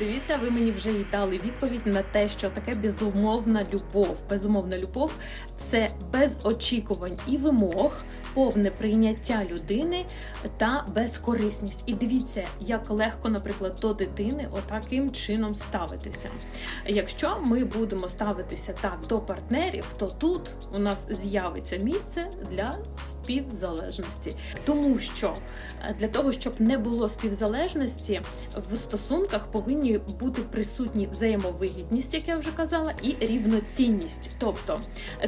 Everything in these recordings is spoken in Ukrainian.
Дивіться, ви мені вже й дали відповідь на те, що таке безумовна любов. Безумовна любов це без очікувань і вимог. Повне прийняття людини та безкорисність. І дивіться, як легко, наприклад, до дитини отаким чином ставитися. Якщо ми будемо ставитися так до партнерів, то тут у нас з'явиться місце для співзалежності, тому що е, для того, щоб не було співзалежності, в стосунках повинні бути присутні взаємовигідність, як я вже казала, і рівноцінність. Тобто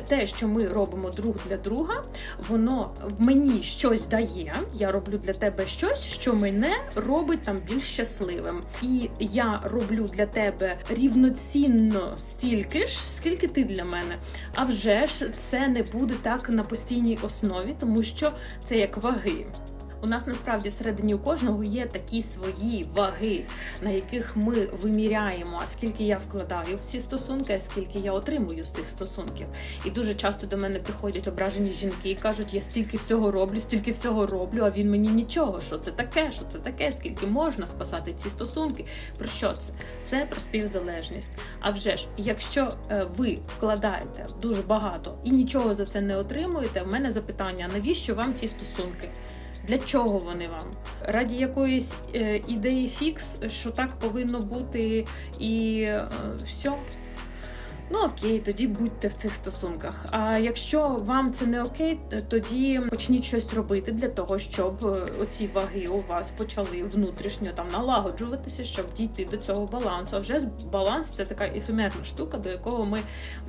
те, що ми робимо друг для друга, воно мені щось дає. Я роблю для тебе щось, що мене робить там більш щасливим. І я роблю для тебе рівноцінно стільки ж, скільки ти для мене. А вже ж це не буде так на постійній основі, тому що це як ваги. У нас насправді всередині у кожного є такі свої ваги, на яких ми виміряємо, а скільки я вкладаю в ці стосунки, а скільки я отримую з цих стосунків. І дуже часто до мене приходять ображені жінки і кажуть, я стільки всього роблю, стільки всього роблю, а він мені нічого. Що це таке? Що це таке? Скільки можна спасати ці стосунки? Про що це? Це про співзалежність. А вже ж, якщо е, ви вкладаєте дуже багато і нічого за це не отримуєте, в мене запитання: навіщо вам ці стосунки? Для чого вони вам? Раді якоїсь е, ідеї фікс, що так повинно бути, і е, все. Ну окей, тоді будьте в цих стосунках. А якщо вам це не окей, тоді почніть щось робити для того, щоб е, оці ваги у вас почали внутрішньо там налагоджуватися, щоб дійти до цього балансу. А вже баланс це така ефемерна штука, до якого ми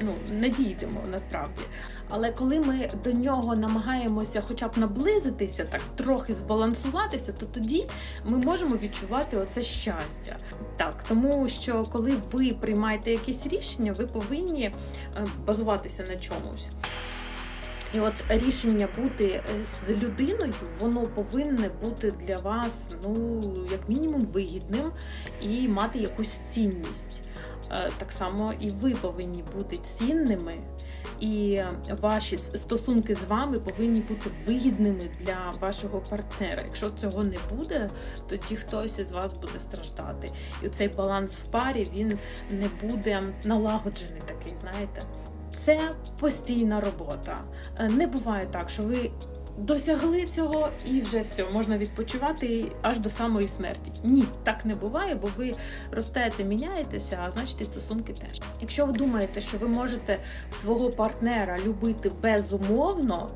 ну не дійдемо насправді. Але коли ми до нього намагаємося, хоча б наблизитися, так трохи збалансуватися, то тоді ми можемо відчувати оце щастя. Так, тому що коли ви приймаєте якісь рішення, ви повинні е, базуватися на чомусь. І от рішення бути е, з людиною, воно повинне бути для вас, ну, як мінімум, вигідним і мати якусь цінність. Е, Так само і ви повинні бути цінними, і ваші стосунки з вами повинні бути вигідними для вашого партнера. Якщо цього не буде, тоді хтось із вас буде страждати. І цей баланс в парі він не буде налагоджений такий, знаєте. Це постійна робота. Е, Не буває так, що ви досягли цього і вже все, можна відпочивати аж до самої смерті. Ні, так не буває, бо ви ростете, міняєтеся, а значить і стосунки теж. Якщо ви думаєте, що ви можете свого партнера любити безумовно,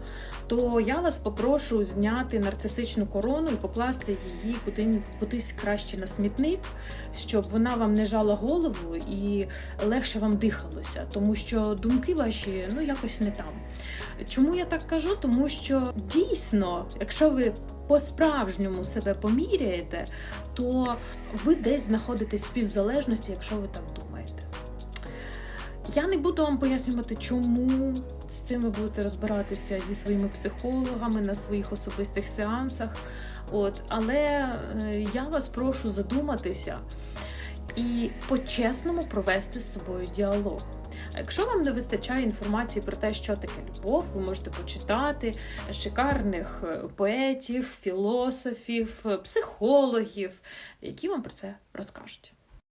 то я вас попрошу зняти нарцисичну корону і покласти її куди, кудись краще на смітник, щоб вона вам не жала голову і легше вам дихалося, тому що думки ваші ну якось не там. Чому я так кажу? Тому що дійсно, якщо ви по-справжньому себе поміряєте, то ви десь знаходитесь в співзалежності, якщо ви так думаєте. Я не буду вам пояснювати, чому з цим ви будете розбиратися зі своїми психологами на своїх особистих сеансах. От, але е, я вас прошу задуматися і по-чесному провести з собою діалог. А Якщо вам не вистачає інформації про те, що таке любов, ви можете почитати шикарних е, поетів, філософів, е, психологів, які вам про це розкажуть.